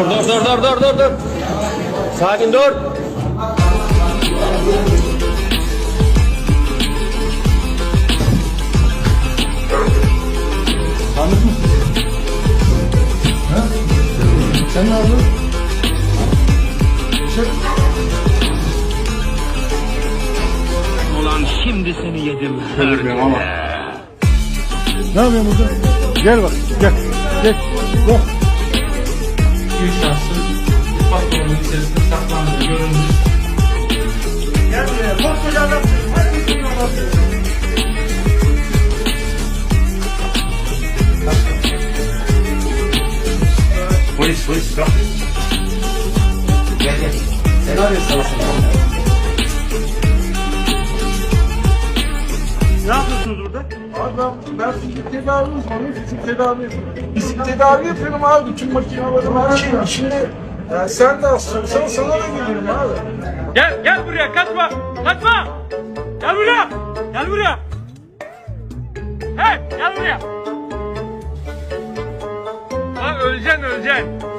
Dur dur dur dur dur dur dur. Sakin dur. Tanıdık mısın? Ha? Sen ne yapıyorsun? Çık. Ulan şimdi seni yedim. Ne yapıyorsun burada? Gel bak, gel. Gel. Gel. Bir şahsın dolabının içerisinde saklandığı görüldü. Gel buraya. Koskoca adam. Hadi bir adam. Polis polis kalk. Gel gel. Sen arıyorsun Ne Abi ben, fizik tedavi uzmanıyım, fizik tedavi yapıyorum. Fizik tedavi yapıyorum abi, bütün makineleri her şey. Şimdi yani sen de hastalıksan sana da gelirim abi. Gel gel buraya kaçma. Kaçma. Gel buraya. Gel buraya. Hey gel buraya. Ha öleceksin öleceksin.